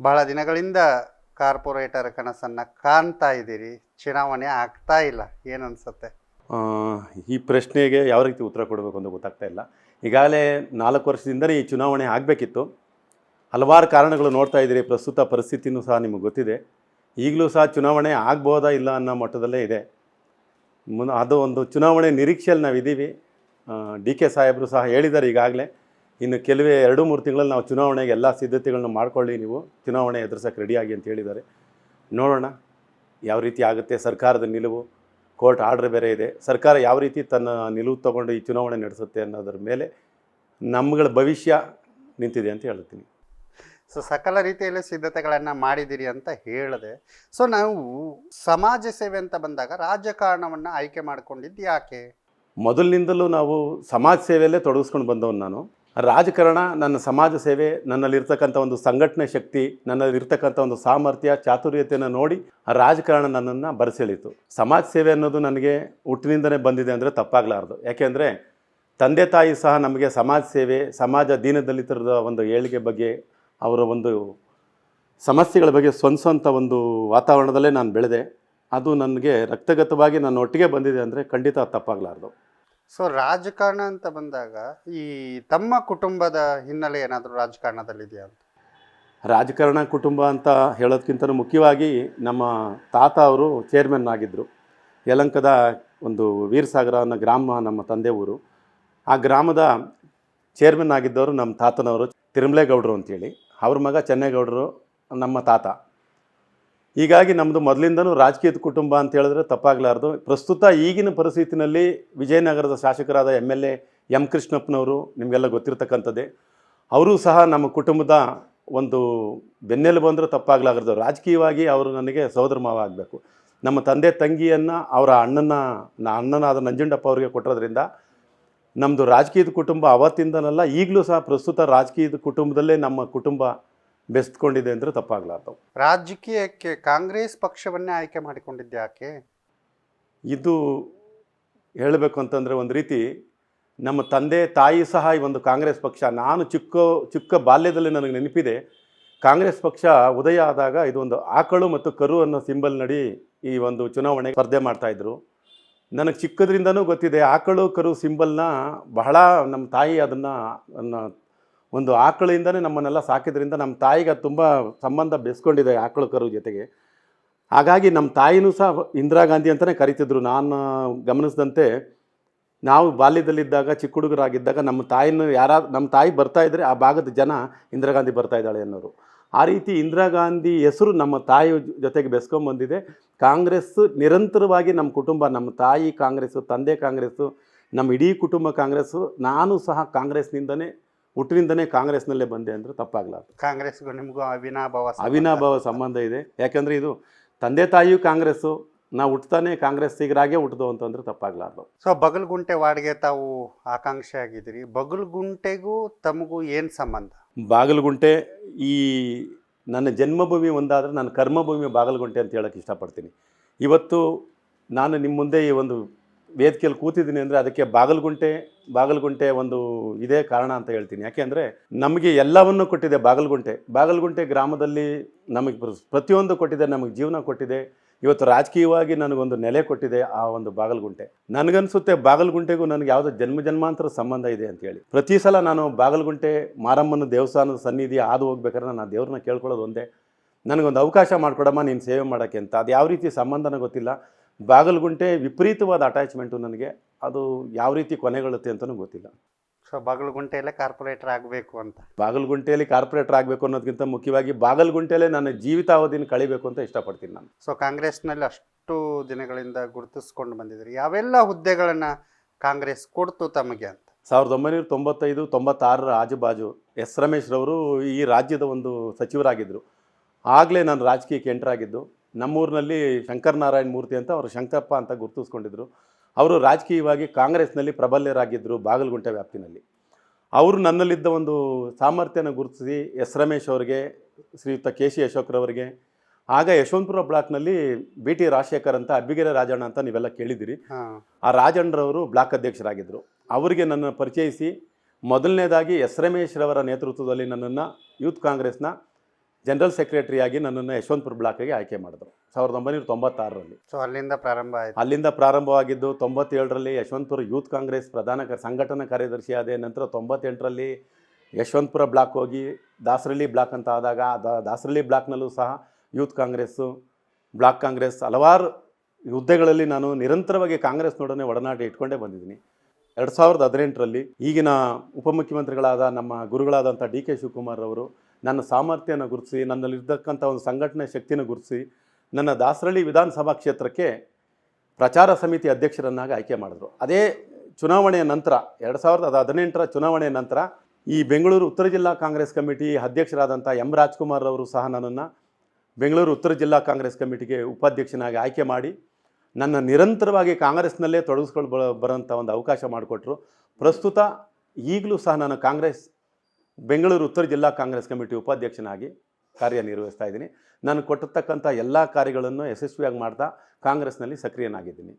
ಬಹಳ ದಿನಗಳಿಂದ ಕಾರ್ಪೊರೇಟರ್ ಕನಸನ್ನ ಕಾಣ್ತಾ ಇದ್ದೀರಿ, ಚುನಾವಣೆ ಆಗ್ತಾ ಇಲ್ಲ, ಏನು ಈ ಪ್ರಶ್ನೆಗೆ ಯಾವ ರೀತಿ ಉತ್ತರ ಕೊಡಬೇಕು ಅಂತ ಗೊತ್ತಾಗ್ತಾ ಇಲ್ಲ. ಈಗಾಗಲೇ ನಾಲ್ಕು ವರ್ಷದಿಂದಲೇ ಈ ಚುನಾವಣೆ ಆಗಬೇಕಿತ್ತು. ಹಲವಾರು ಕಾರಣಗಳು ನೋಡ್ತಾ ಇದ್ದೀರಿ, ಪ್ರಸ್ತುತ ಪರಿಸ್ಥಿತಿನೂ ಸಹ ನಿಮಗೆ ಗೊತ್ತಿದೆ. ಈಗಲೂ ಸಹ ಚುನಾವಣೆ ಆಗ್ಬೋದಾ ಇಲ್ಲ ಅನ್ನೋ ಮಟ್ಟದಲ್ಲೇ ಇದೆ. ಮುನ್ನ ಅದು ಒಂದು ಚುನಾವಣೆ ನಿರೀಕ್ಷೆಯಲ್ಲಿ ನಾವಿದ್ದೀವಿ. ಡಿ ಕೆ ಸಾಹೇಬರು ಸಹ ಹೇಳಿದ್ದಾರೆ ಈಗಾಗಲೇ. ಇನ್ನು ಕೆಲವೇ ಎರಡು ಮೂರು ತಿಂಗಳಲ್ಲಿ ನಾವು ಚುನಾವಣೆಗೆ ಎಲ್ಲ ಸಿದ್ಧತೆಗಳನ್ನ ಮಾಡ್ಕೊಳ್ಳಿ ನೀವು. ಚುನಾವಣೆ ಎದುರಿಸೋಕೆ ರೆಡಿಯಾಗಿ ಅಂತ ಹೇಳಿದ್ದಾರೆ. ನೋಡೋಣ ಯಾವ ರೀತಿ ಆಗುತ್ತೆ. ಸರ್ಕಾರದ ನಿಲುವು ಕೋರ್ಟ್ ಆರ್ಡರ್ ಬೇರೆ ಇದೆ. ಸರ್ಕಾರ ಯಾವ ರೀತಿ ತನ್ನ ನಿಲುವು ತಗೊಂಡು ಈ ಚುನಾವಣೆ ನಡೆಸುತ್ತೆ ಅನ್ನೋದ್ರ ಮೇಲೆ ನಮ್ಮಗಳ ಭವಿಷ್ಯ ನಿಂತಿದೆ ಅಂತ ಹೇಳ್ತೀನಿ ಸೊ ಸಕಲ ರೀತಿಯಲ್ಲಿ ಸಿದ್ಧತೆಗಳನ್ನು ಮಾಡಿದ್ದೀರಿ ಅಂತ ಹೇಳಿದೆ ಸೊ ನಾವು ಸಮಾಜ ಸೇವೆ ಅಂತ ಬಂದಾಗ ರಾಜಕಾರಣವನ್ನು ಆಯ್ಕೆ ಮಾಡಿಕೊಂಡಿದ್ದು ಯಾಕೆ? ಮೊದಲಿನಿಂದಲೂ ನಾವು ಸಮಾಜ ಸೇವೆಯಲ್ಲೇ ತೊಡಗಿಸ್ಕೊಂಡು ಬಂದವನು ನಾನು. ರಾಜಕಾರಣ ನನ್ನ ಸಮಾಜ ಸೇವೆ, ನನ್ನಲ್ಲಿರ್ತಕ್ಕಂಥ ಒಂದು ಸಂಘಟನೆ ಶಕ್ತಿ, ನನ್ನಲ್ಲಿರ್ತಕ್ಕಂಥ ಒಂದು ಸಾಮರ್ಥ್ಯ, ಚಾತುರ್ಯತೆಯನ್ನು ನೋಡಿ ರಾಜಕಾರಣ ನನ್ನನ್ನು ಬರೆಸೆಳೀತು ಸಮಾಜ ಸೇವೆ ಅನ್ನೋದು ನನಗೆ ಹುಟ್ಟಿನಿಂದನೇ ಬಂದಿದೆ ಅಂದರೆ ತಪ್ಪಾಗಲಾರ್ದು. ಯಾಕೆಂದರೆ ತಂದೆ ತಾಯಿ ಸಹ ನಮಗೆ ಸಮಾಜ ಸೇವೆ, ಸಮಾಜ ದೀನದಲಿತರದ ಒಂದು ಏಳಿಗೆ ಬಗ್ಗೆ, ಅವರ ಒಂದು ಸಮಸ್ಯೆಗಳ ಬಗ್ಗೆ ಸ್ವಂತ ಒಂದು ವಾತಾವರಣದಲ್ಲೇ ನಾನು ಬೆಳೆದೆ. ಅದು ನನಗೆ ರಕ್ತಗತವಾಗಿ ನನ್ನ ಒಟ್ಟಿಗೆ ಬಂದಿದೆ ಅಂದರೆ ಖಂಡಿತ ತಪ್ಪಾಗಲಾರ್ದು. ಸೊ ರಾಜಕಾರಣ ಅಂತ ಬಂದಾಗ ಈ ತಮ್ಮ ಕುಟುಂಬದ ಹಿನ್ನೆಲೆ ಏನಾದರೂ ರಾಜಕಾರಣದಲ್ಲಿದೆಯಾ ಅಂತ? ರಾಜಕಾರಣ ಕುಟುಂಬ ಅಂತ ಹೇಳೋದಕ್ಕಿಂತ ಮುಖ್ಯವಾಗಿ ನಮ್ಮ ತಾತ ಅವರು ಚೇರ್ಮನ್ ಆಗಿದ್ದರು ಯಲಂಕದ ಒಂದು ವೀರಸಾಗರ ಅನ್ನೋ ಗ್ರಾಮ ನಮ್ಮ ತಂದೆ ಊರು ಆ ಗ್ರಾಮದ ಚೇರ್ಮನ್ ಆಗಿದ್ದವರು ನಮ್ಮ ತಾತನವರು, ತಿರುಮಲೇಗೌಡರು ಅಂತೇಳಿ. ಅವ್ರ ಮಗ ಚೆನ್ನೇಗೌಡರು, ನಮ್ಮ ತಾತ. ಹೀಗಾಗಿ ನಮ್ಮದು ಮೊದಲಿಂದನೂ ರಾಜಕೀಯದ ಕುಟುಂಬ ಅಂತ ಹೇಳಿದ್ರೆ ತಪ್ಪಾಗಲಾರ್ದು. ಪ್ರಸ್ತುತ ಈಗಿನ ಪರಿಸ್ಥಿತಿನಲ್ಲಿ ವಿಜಯನಗರದ ಶಾಸಕರಾದ ಎಂ ಎಲ್ ಎ ಎಂ ಕೃಷ್ಣಪ್ಪನವರು ನಿಮಗೆಲ್ಲ ಗೊತ್ತಿರ್ತಕ್ಕಂಥದ್ದೇ. ಅವರೂ ಸಹ ನಮ್ಮ ಕುಟುಂಬದ ಒಂದು ಬೆನ್ನೆಲುಬು ಅಂದ್ರೆ ತಪ್ಪಾಗಲಾಗದು ರಾಜಕೀಯವಾಗಿ ಅವರು ನನಗೆ ಸಹೋದರ ಮಾವ ಆಗಬೇಕು. ನಮ್ಮ ತಂದೆ ತಂಗಿಯನ್ನು ಅವರ ಅಣ್ಣನ ಅಣ್ಣನಾದ ನಂಜುಂಡಪ್ಪ ಅವರಿಗೆ ಕೊಟ್ಟಿರೋದ್ರಿಂದ ನಮ್ಮದು ರಾಜಕೀಯದ ಕುಟುಂಬ ಅವತ್ತಿಂದನಲ್ಲ, ಈಗಲೂ ಸಹ ಪ್ರಸ್ತುತ ರಾಜಕೀಯದ ಕುಟುಂಬದಲ್ಲೇ ನಮ್ಮ ಕುಟುಂಬ ಬೆಸ್ತ್ಕೊಂಡಿದೆ ಅಂದ್ರೆ ತಪ್ಪಾಗಲಾರ್ದು. ರಾಜಕೀಯಕ್ಕೆ ಕಾಂಗ್ರೆಸ್ ಪಕ್ಷವನ್ನೇ ಆಯ್ಕೆ ಮಾಡಿಕೊಂಡಿದ್ದೆ ಯಾಕೆ? ಇದು ಹೇಳಬೇಕು ಅಂತಂದರೆ ಒಂದು ರೀತಿ ನಮ್ಮ ತಂದೆ ತಾಯಿ ಸಹ ಈ ಒಂದು ಕಾಂಗ್ರೆಸ್ ಪಕ್ಷ ನಾನು ಚಿಕ್ಕ ಚಿಕ್ಕ ಬಾಲ್ಯದಲ್ಲಿ ನನಗೆ ನೆನಪಿದೆ ಕಾಂಗ್ರೆಸ್ ಪಕ್ಷ ಉದಯ ಆದಾಗ ಇದೊಂದು ಆಕಳು ಮತ್ತು ಕರು ಅನ್ನೋ ಸಿಂಬಲ್ ನಡಿ ಈ ಒಂದು ಚುನಾವಣೆ ಸ್ಪರ್ಧೆ ಮಾಡ್ತಾಯಿದ್ರು ನನಗೆ ಚಿಕ್ಕದ್ರಿಂದನೂ ಗೊತ್ತಿದೆ ಆಕಳು ಕರು ಸಿಂಬಲ್ನ ಬಹಳ ನಮ್ಮ ತಾಯಿ ಅದನ್ನು ಒಂದು ಆಕಳಿಂದನೇ ನಮ್ಮನ್ನೆಲ್ಲ ಸಾಕಿದ್ರಿಂದ ನಮ್ಮ ತಾಯಿಗೆ ಅದು ತುಂಬ ಸಂಬಂಧ ಬೆಸ್ಕೊಂಡಿದೆ ಆಕಳು ಕರು ಜೊತೆಗೆ. ಹಾಗಾಗಿ ನಮ್ಮ ತಾಯಿನೂ ಸಹ ಇಂದಿರಾ ಗಾಂಧಿ ಅಂತಲೇ ಕರಿತಿದ್ರು. ನಾನು ಗಮನಿಸಿದಂತೆ ನಾವು ಬಾಲ್ಯದಲ್ಲಿದ್ದಾಗ, ಚಿಕ್ಕ ಹುಡುಗರಾಗಿದ್ದಾಗ ನಮ್ಮ ತಾಯಿನ ಯಾರ, ನಮ್ಮ ತಾಯಿ ಬರ್ತಾ ಇದ್ದರೆ ಆ ಭಾಗದ ಜನ ಇಂದಿರಾ ಗಾಂಧಿ ಬರ್ತಾ ಇದ್ದಾಳೆ ಅನ್ನೋರು. ಆ ರೀತಿ ಇಂದಿರಾ ಗಾಂಧಿ ಹೆಸರು ನಮ್ಮ ತಾಯಿ ಜೊತೆಗೆ ಬೆಸ್ಕೊಂಬಂದಿದೆ ಕಾಂಗ್ರೆಸ್ ನಿರಂತರವಾಗಿ ನಮ್ಮ ಕುಟುಂಬ, ನಮ್ಮ ತಾಯಿ ಕಾಂಗ್ರೆಸ್ಸು ತಂದೆ ಕಾಂಗ್ರೆಸ್ಸು ನಮ್ಮ ಇಡೀ ಕುಟುಂಬ ಕಾಂಗ್ರೆಸ್ಸು ನಾನು ಸಹ ಕಾಂಗ್ರೆಸ್ನಿಂದನೇ ಹುಟ್ಟಿನಿಂದನೇ ಕಾಂಗ್ರೆಸ್ನಲ್ಲೇ ಬಂದೆ ಅಂದರೆ ತಪ್ಪಾಗಲಾರ್ದು. ಕಾಂಗ್ರೆಸ್ಗೂ ನಿಮಗೂ ಅವಿನಾಭಾವ. ಅವಿನಾಭಾವ ಸಂಬಂಧ ಇದೆ. ಯಾಕೆಂದರೆ ಇದು ತಂದೆ ತಾಯಿಯೂ ಕಾಂಗ್ರೆಸ್ಸು ನಾವು ಹುಟ್ತಾನೆ ಕಾಂಗ್ರೆಸ್ಸಿಗರಾಗೇ ಹುಟ್ಟಿದೋ ಅಂತಂದ್ರೆ ತಪ್ಪಾಗಲಾರ್ದು. ಸೊ ಬಗಲ್ಗುಂಟೆ ವಾರ್ಡ್ಗೆ ತಾವು ಆಕಾಂಕ್ಷೆ ಆಗಿದ್ರಿ ಬಗಲ್ಗುಂಟೆಗೂ ತಮಗೂ ಏನು ಸಂಬಂಧ? ಬಾಗಲಗುಂಟೆ ಈ ನನ್ನ ಜನ್ಮಭೂಮಿ ಒಂದಾದರೆ ನನ್ನ ಕರ್ಮಭೂಮಿ ಬಾಗಲಗುಂಟೆ ಅಂತ ಹೇಳೋಕ್ಕೆ ಇಷ್ಟಪಡ್ತೀನಿ. ಇವತ್ತು ನಾನು ನಿಮ್ಮ ಮುಂದೆ ಈ ಒಂದು ವೇದಿಕೆಯಲ್ಲಿ ಕೂತಿದ್ದೀನಿ ಅಂದರೆ ಅದಕ್ಕೆ ಬಾಗಲಗುಂಟೆ ಬಾಗಲಗುಂಟೆ ಒಂದು ಇದೇ ಕಾರಣ ಅಂತ ಹೇಳ್ತೀನಿ. ಯಾಕೆಂದರೆ ನಮಗೆ ಎಲ್ಲವನ್ನು ಕೊಟ್ಟಿದೆ ಬಾಗಲಗುಂಟೆ. ಬಾಗಲಗುಂಟೆ ಗ್ರಾಮದಲ್ಲಿ ನಮಗೆ ಪ್ರತಿಯೊಂದು ಕೊಟ್ಟಿದೆ, ನಮಗೆ ಜೀವನ ಕೊಟ್ಟಿದೆ. ಇವತ್ತು ರಾಜಕೀಯವಾಗಿ ನನಗೊಂದು ನೆಲೆ ಕೊಟ್ಟಿದೆ ಆ ಒಂದು ಬಾಗಲಗುಂಟೆ. ನನಗನ್ಸುತ್ತೆ ಬಾಗಲಗುಂಟೆಗೂ ನನಗೆ ಯಾವುದೋ ಜನ್ಮ ಜನ್ಮಾಂತರ ಸಂಬಂಧ ಇದೆ ಅಂತ ಹೇಳಿ. ಪ್ರತಿ ಸಲ ನಾನು ಬಾಗಲಗುಂಟೆ, ಮಾರಮ್ಮನ ದೇವಸ್ಥಾನದ ಸನ್ನಿಧಿ ಹಾದು ಹೋಗ್ಬೇಕಾದ್ರೆ ನಾನು ದೇವ್ರನ್ನ ಕೇಳ್ಕೊಳ್ಳೋದು ಒಂದೇ. ನನಗೊಂದು ಅವಕಾಶ ಮಾಡಿಕೊಡಮ್ಮ, ನೀನು ಸೇವೆ ಮಾಡೋಕ್ಕೆ ಅಂತ. ಅದು ಯಾವ ರೀತಿ ಸಂಬಂಧನ ಗೊತ್ತಿಲ್ಲ. ಬಾಗಲಗುಂಟೆ ವಿಪರೀತವಾದ ಅಟ್ಯಾಚ್ಮೆಂಟು ನನಗೆ. ಅದು ಯಾವ ರೀತಿ ಕೊನೆಗೊಳ್ಳುತ್ತೆ ಅಂತಲೂ ಗೊತ್ತಿಲ್ಲ. ಸೊ ಬಾಗಲಗುಂಟೆಯಲ್ಲೇ ಕಾರ್ಪೊರೇಟರ್ ಆಗಬೇಕು ಅಂತ. ಬಾಗಲಗುಂಟೆಯಲ್ಲಿ ಕಾರ್ಪೊರೇಟರ್ ಆಗಬೇಕು ಅನ್ನೋದಕ್ಕಿಂತ ಮುಖ್ಯವಾಗಿ ಬಾಗಲಗುಂಟೆಯಲ್ಲೇ ನನ್ನ ಜೀವಿತಾವಧಿನ ಕಳಿಬೇಕು ಅಂತ ಇಷ್ಟಪಡ್ತೀನಿ ನಾನು. ಸೊ ಕಾಂಗ್ರೆಸ್ನಲ್ಲಿ ಅಷ್ಟು ದಿನಗಳಿಂದ ಗುರುತಿಸ್ಕೊಂಡು ಬಂದಿದ್ದೀರಿ. ಯಾವೆಲ್ಲ ಹುದ್ದೆಗಳನ್ನು ಕಾಂಗ್ರೆಸ್ ಕೊಡ್ತು ತಮಗೆ ಅಂತ? ಸಾವಿರದ ಒಂಬೈನೂರ ತೊಂಬತ್ತೈದು ತೊಂಬತ್ತಾರರ ಆಜುಬಾಜು ಎಸ್ ರಮೇಶ್ರವರು ಈ ರಾಜ್ಯದ ಒಂದು ಸಚಿವರಾಗಿದ್ದರು. ಆಗಲೇ ನಾನು ರಾಜಕೀಯಕ್ಕೆ ಎಂಟ್ರಾಗಿದ್ದು. ಆಗಿದ್ದು ನಮ್ಮೂರಿನಲ್ಲಿ ಶಂಕರನಾರಾಯಣ ಮೂರ್ತಿ ಅಂತ ಅವರು ಶಂಕರಪ್ಪ ಅಂತ ಗುರುತಿಸ್ಕೊಂಡಿದ್ರು. ಅವರು ರಾಜಕೀಯವಾಗಿ ಕಾಂಗ್ರೆಸ್ನಲ್ಲಿ ಪ್ರಬಲ್ಯರಾಗಿದ್ದರು ಬಾಗಲಗುಂಟೆ ವ್ಯಾಪ್ತಿನಲ್ಲಿ. ಅವರು ನನ್ನಲ್ಲಿದ್ದ ಒಂದು ಸಾಮರ್ಥ್ಯನ ಗುರುತಿಸಿ ಎಸ್ ರಮೇಶ್ ಅವರಿಗೆ ಶ್ರೀಯುತ ಕೆ ಸಿ ಅಶೋಕ್ರವರಿಗೆ ಆಗ ಯಶವಂತಪುರ ಬ್ಲಾಕ್ನಲ್ಲಿ ಬಿ ಟಿ ರಾಜಶೇಖರ್ ಅಂತ ಅಬ್ಬಿಗೆರೆ ರಾಜಣ್ಣ ಅಂತ ನೀವೆಲ್ಲ ಕೇಳಿದ್ದೀರಿ. ಹಾಂ. ಆ ರಾಜಣ್ಣರವರು ಬ್ಲಾಕ್ ಅಧ್ಯಕ್ಷರಾಗಿದ್ದರು ಅವರಿಗೆ ನನ್ನ ಪರಿಚಯಿಸಿ ಮೊದಲನೇದಾಗಿ ಎಸ್ ರಮೇಶ್ರವರ ನೇತೃತ್ವದಲ್ಲಿ ನನ್ನನ್ನು ಯೂತ್ ಕಾಂಗ್ರೆಸ್ನ ಜನರಲ್ ಸೆಕ್ರೆಟರಿಯಾಗಿ ನನ್ನನ್ನು ಯಶವಂತಪುರ ಬ್ಲಾಕ್ಗೆ ಆಯ್ಕೆ ಮಾಡಿದ್ರು. ಸಾವಿರದ ಒಂಬೈನೂರ ತೊಂಬತ್ತಾರರಲ್ಲಿ. ಸೊ ಅಲ್ಲಿಂದ ಪ್ರಾರಂಭ ಆಯಿತು. ಅಲ್ಲಿಂದ ಪ್ರಾರಂಭವಾಗಿದ್ದು ತೊಂಬತ್ತೇಳರಲ್ಲಿ ಯಶವಂತಪುರ ಯೂತ್ ಕಾಂಗ್ರೆಸ್ ಪ್ರಧಾನ ಸಂಘಟನಾ ಕಾರ್ಯದರ್ಶಿ ಆದ ನಂತರ ತೊಂಬತ್ತೆಂಟರಲ್ಲಿ ಯಶವಂತಪುರ ಬ್ಲಾಕ್ ಹೋಗಿ ದಾಸರಳ್ಳಿ ಬ್ಲಾಕ್ ಅಂತ ಆದಾಗ ದ- ದಾಸರಳ್ಳಿ ಬ್ಲಾಕ್ನಲ್ಲೂ ಸಹ ಯೂತ್ ಕಾಂಗ್ರೆಸ್ಸು ಬ್ಲಾಕ್ ಕಾಂಗ್ರೆಸ್ ಹಲವಾರು ಹುದ್ದೆಗಳಲ್ಲಿ ನಾನು ನಿರಂತರವಾಗಿ ಕಾಂಗ್ರೆಸ್ನೊಡನೆ ಒಡನಾಟ ಇಟ್ಕೊಂಡೇ ಬಂದಿದ್ದೀನಿ. ಎರಡು ಸಾವಿರದ ಹದಿನೆಂಟರಲ್ಲಿ ಈಗಿನ ಉಪಮುಖ್ಯಮಂತ್ರಿಗಳಾದ ನಮ್ಮ ಗುರುಗಳಾದಂಥ ಡಿ ಕೆ ಶಿವಕುಮಾರ್ ಅವರು ನನ್ನ ಸಾಮರ್ಥ್ಯನ ಗುರುತಿಸಿ, ನನ್ನಲ್ಲಿರ್ತಕ್ಕಂಥ ಒಂದು ಸಂಘಟನೆ ಶಕ್ತಿನ ಗುರುತಿಸಿ, ನನ್ನ ದಾಸರಳ್ಳಿ ವಿಧಾನಸಭಾ ಕ್ಷೇತ್ರಕ್ಕೆ ಪ್ರಚಾರ ಸಮಿತಿ ಅಧ್ಯಕ್ಷರನ್ನಾಗಿ ಆಯ್ಕೆ ಮಾಡಿದ್ರು. ಅದೇ ಚುನಾವಣೆಯ ನಂತರ, ಎರಡು ಸಾವಿರದ ಹದಿನೆಂಟರ ಚುನಾವಣೆಯ ನಂತರ, ಈ ಬೆಂಗಳೂರು ಉತ್ತರ ಜಿಲ್ಲಾ ಕಾಂಗ್ರೆಸ್ ಕಮಿಟಿ ಅಧ್ಯಕ್ಷರಾದಂಥ ಎಂ ರಾಜ್ಕುಮಾರ್ ಅವರು ಸಹ ನನ್ನನ್ನು ಬೆಂಗಳೂರು ಉತ್ತರ ಜಿಲ್ಲಾ ಕಾಂಗ್ರೆಸ್ ಕಮಿಟಿಗೆ ಉಪಾಧ್ಯಕ್ಷನಾಗಿ ಆಯ್ಕೆ ಮಾಡಿ, ನನ್ನ ನಿರಂತರವಾಗಿ ಕಾಂಗ್ರೆಸ್ನಲ್ಲೇ ತೊಡಗಿಸ್ಕೊಂಡು ಬರೋಂಥ ಒಂದು ಅವಕಾಶ ಮಾಡಿಕೊಟ್ರು. ಪ್ರಸ್ತುತ ಈಗಲೂ ಸಹ ನಾನು ಕಾಂಗ್ರೆಸ್ ಬೆಂಗಳೂರು ಉತ್ತರ ಜಿಲ್ಲಾ ಕಾಂಗ್ರೆಸ್ ಕಮಿಟಿ ಉಪಾಧ್ಯಕ್ಷನಾಗಿ ಕಾರ್ಯನಿರ್ವಹಿಸ್ತಾ ಇದ್ದೀನಿ. ನಾನು ಕೊಟ್ಟಿರ್ತಕ್ಕಂಥ ಎಲ್ಲ ಕಾರ್ಯಗಳನ್ನು ಯಶಸ್ವಿಯಾಗಿ ಮಾಡ್ತಾ ಕಾಂಗ್ರೆಸ್ನಲ್ಲಿ ಸಕ್ರಿಯನಾಗಿದ್ದೀನಿ.